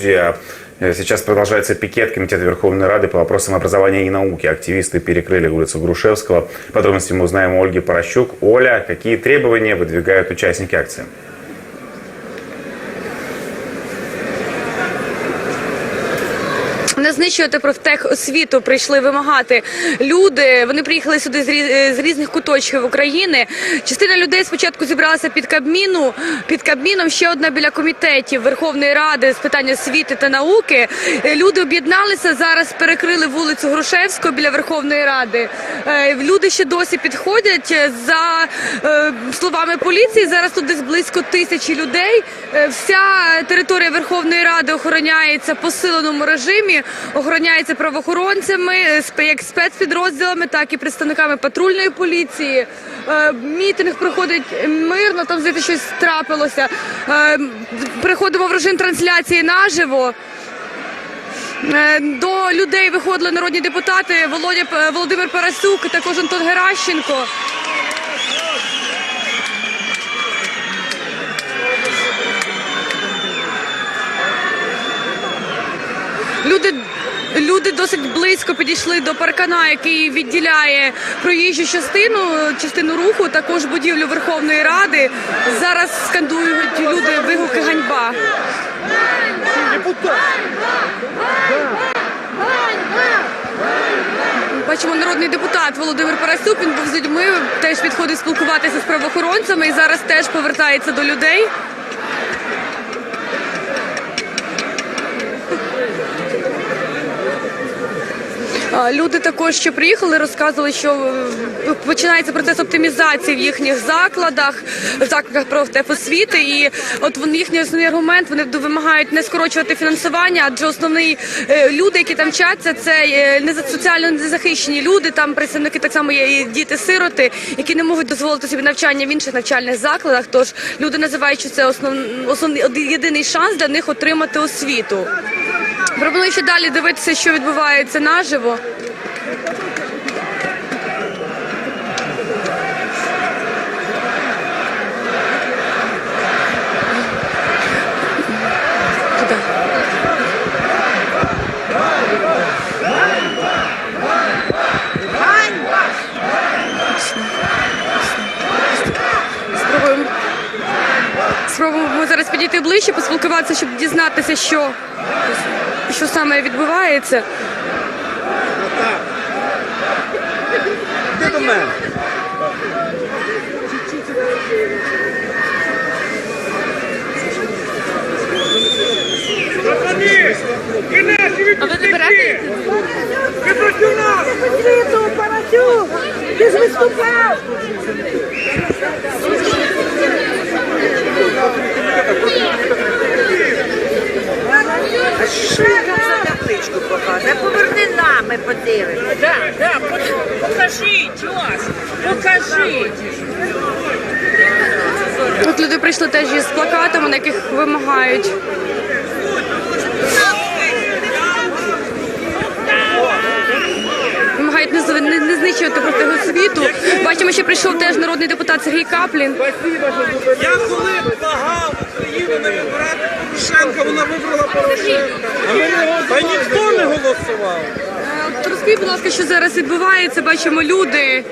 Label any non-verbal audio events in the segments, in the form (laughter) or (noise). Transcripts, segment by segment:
студия. Э, Сейчас продолжается пикет Комитета Верховной Рады по вопросам образования и науки. Активисты перекрыли улицу Грушевского. Подробности мы узнаем у Ольги Порощук. Оля, какие требования выдвигают участники акции? Не знищувати профтехосвіту прийшли вимагати люди. Вони приїхали сюди з різних куточків України. Частина людей спочатку зібралася під Кабміну. Під Кабміном ще одна біля комітетів Верховної Ради з питань освіти та науки. Люди об'єдналися зараз. Перекрили вулицю Грушевського біля Верховної Ради. Е, Люди ще досі підходять Е, за е, словами поліції. Зараз тут десь близько тисячі людей. Вся територія Верховної Ради охороняється посиленому режимі, охороняється правоохоронцями, е, як спецпідрозділами, так і представниками патрульної поліції. Е, Мітинг проходить мирно, там здається щось трапилося. Е, Переходимо в режим трансляції наживо. До людей виходили народні депутати Володя Володимир Парасюк, також Антон Геращенко. Люди, люди досить близько підійшли до паркана, який відділяє проїжджу частину, частину руху, також будівлю Верховної Ради. Зараз скандують люди вигуки ганьба. Бачимо, народний депутат Володимир Парасюк. Він був з людьми, теж підходить спілкуватися з правоохоронцями і зараз теж повертається до людей. Люди також, що приїхали, розказували, що е, починається процес оптимізації в їхніх закладах, в закладах профтехосвіти. І от вони їхній основний аргумент вони вимагають не скорочувати фінансування, адже основний е, люди, які там вчаться, це е, не соціально незахищені люди. Там представники так само є і діти-сироти, які не можуть дозволити собі навчання в інших навчальних закладах. Тож люди називають, що це основ, основний єдиний шанс для них отримати освіту. Пропоную ще далі дивитися, що відбувається наживо. Спробуємо. Зараз підійти ближче, поспілкуватися, щоб дізнатися, що, що саме відбувається. Іди до мене. А ви заберете? Ви проти нас! Ти ж виступав! Що за табличку показує? Поверни нам, ми подивимося. Да, да, покажіть вас! Покажіть! Тут люди прийшли теж із плакатами, на яких. Вимагають не, зв- не, не знищувати профтехосвіту. Бачимо, що прийшов теж народний депутат Сергій Каплін. Я коли благав Україну не вибирати Порошенка, вона вибрала Порошенка. Та ніхто не голосував. Е, Розкажіть, будь ласка, що зараз відбувається. Бачимо люди.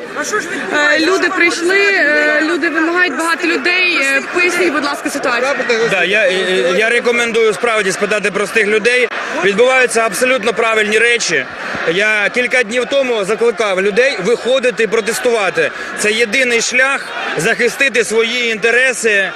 Е, Люди прийшли, е, люди вимагають багато людей. Поясніть, будь ласка, ситуацію. Да, я, я рекомендую справді спитати простих людей. Відбуваються абсолютно правильні речі. Я кілька днів тому закликав людей виходити і протестувати. Це єдиний шлях захистити свої інтереси.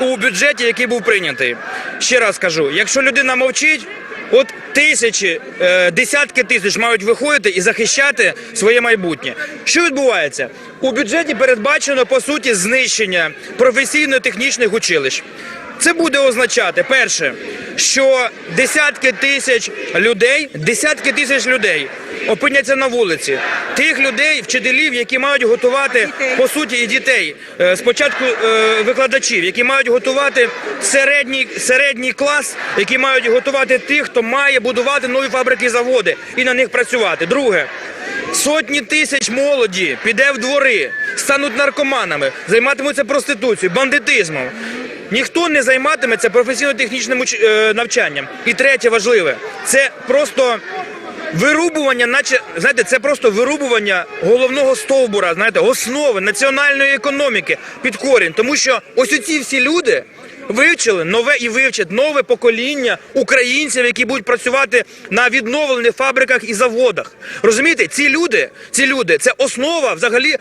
У бюджеті, який був прийнятий, ще раз кажу: якщо людина мовчить, от тисячі, е, десятки тисяч мають виходити і захищати своє майбутнє. Що відбувається у бюджеті? Передбачено по суті знищення професійно-технічних училищ. Це буде означати перше, що десятки тисяч людей, десятки тисяч людей опиняться на вулиці. Тих людей, вчителів, які мають готувати по суті і дітей. Е, Спочатку е, викладачів, які мають готувати середній, середній клас, які мають готувати тих, хто має будувати нові фабрики і заводи і на них працювати. Друге. Сотні тисяч молоді піде в двори, стануть наркоманами, займатимуться проституцією, бандитизмом. Ніхто не займатиметься професійно-технічним е, навчанням. І третє важливе це просто. Вирубування, наче знаєте, це просто вирубування головного стовбура, знаєте, основи національної економіки під корінь. Тому що ось оці всі люди вивчили нове і вивчать нове покоління українців, які будуть працювати на відновлених фабриках і заводах. Розумієте, ці люди, ці люди, це основа взагалі.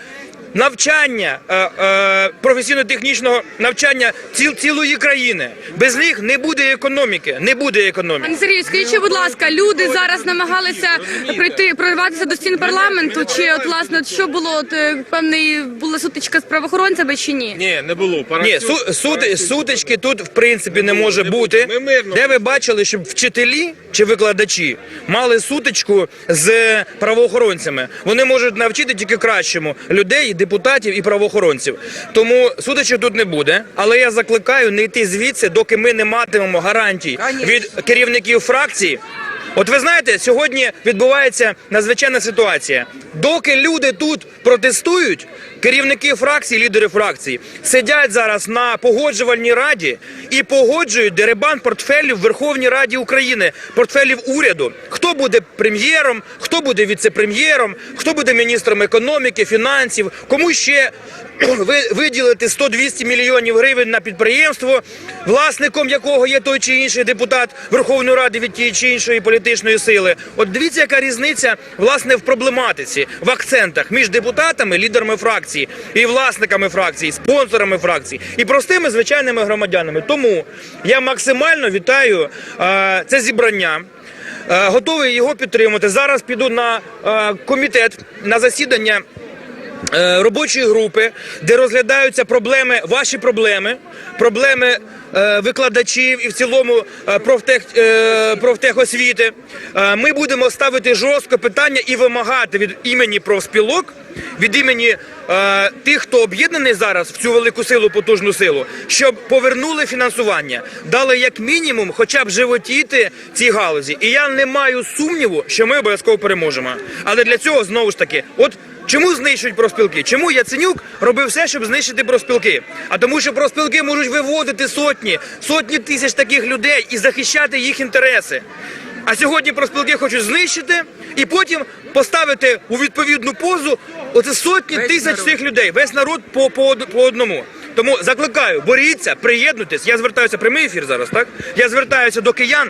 Навчання е, е, професійно-технічного навчання ціл, цілої країни без них не буде економіки, не буде економіки. Пане Сергію, скажіть, будь ласка, люди зараз намагалися прийти прорватися до стін парламенту. Чи от власне що було? От е, певний була сутичка з правоохоронцями чи ні? Ні, не було. Ні, су, сути, сутички тут в принципі не може бути. Де ви бачили, щоб вчителі чи викладачі мали сутичку з правоохоронцями? Вони можуть навчити тільки кращому людей, депутатів і правоохоронців. Тому сутичок тут не буде. Але я закликаю не йти звідси, доки ми не матимемо гарантій від керівників фракцій. От ви знаєте, сьогодні відбувається надзвичайна ситуація. Доки люди тут протестують, керівники фракцій, лідери фракцій сидять зараз на погоджувальній раді і погоджують дерибан портфелів Верховній Раді України, портфелів уряду. Хто буде прем'єром, хто буде віце-прем'єром, хто буде міністром економіки, фінансів, кому ще (clears throat) ви виділити 100-200 мільйонів гривень на підприємство, власником якого є той чи інший депутат Верховної Ради від тієї чи іншої політичної сили. От дивіться, яка різниця власне в проблематиці, в акцентах між депутатами, лідерами фракції і власниками фракції, спонсорами фракцій і простими звичайними громадянами. Тому я максимально вітаю це зібрання. Е, Готовий його підтримати. Зараз піду на е, комітет на засідання е, робочої групи, де розглядаються проблеми, ваші проблеми, проблеми викладачів і в цілому профтех, профтехосвіти. Ми будемо ставити жорстко питання і вимагати від імені профспілок, від імені е, тих, хто об'єднаний зараз в цю велику силу, потужну силу, щоб повернули фінансування, дали як мінімум, хоча б животіти цій галузі. І я не маю сумніву, що ми обов'язково переможемо. Але для цього знову ж таки, от. Чому знищують профспілки? Чому Яценюк робив все, щоб знищити профспілки? А тому, що профспілки можуть виводити сотні, сотні тисяч таких людей і захищати їх інтереси. А сьогодні профспілки хочуть знищити і потім поставити у відповідну позу оце сотні тисяч цих людей. Весь народ по, по, по одному. Тому закликаю, боріться, приєднуйтесь. Я звертаюся прямий ефір зараз. Так я звертаюся до киян.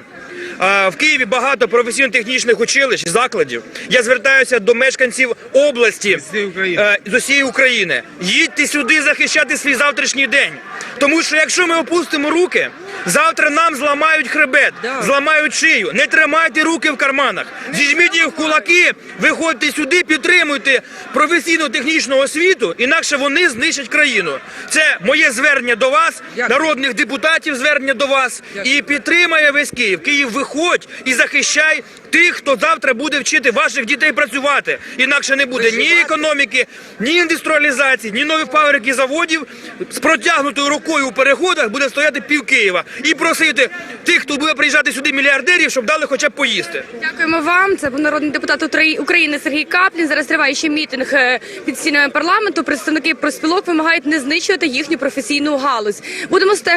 В Києві багато професійно-технічних училищ, закладів. Я звертаюся до мешканців області е, з усієї України. Їдьте сюди захищати свій завтрашній день. Тому що якщо ми опустимо руки, завтра нам зламають хребет, зламають шию. Не тримайте руки в карманах. Зіжміть їх в кулаки, виходьте сюди, підтримуйте професійно-технічну освіту, інакше вони знищать країну. Це моє звернення до вас, народних депутатів, звернення до вас. І підтримає весь Київ. Київ, виходь і захищай тих, хто завтра буде вчити ваших дітей працювати. Інакше не буде ні економіки, ні індустріалізації, ні нових фабрик і заводів. З протягнутою рукою у переходах буде стояти пів Києва і просити тих, хто буде приїжджати сюди мільярдерів, щоб дали хоча б поїсти. Дякуємо вам. Це був народний депутат України Сергій Каплін. Зараз триває ще мітинг е, під стінами парламенту. Представники профспілок вимагають не знищувати їхню професійну галузь. Будемо стежити.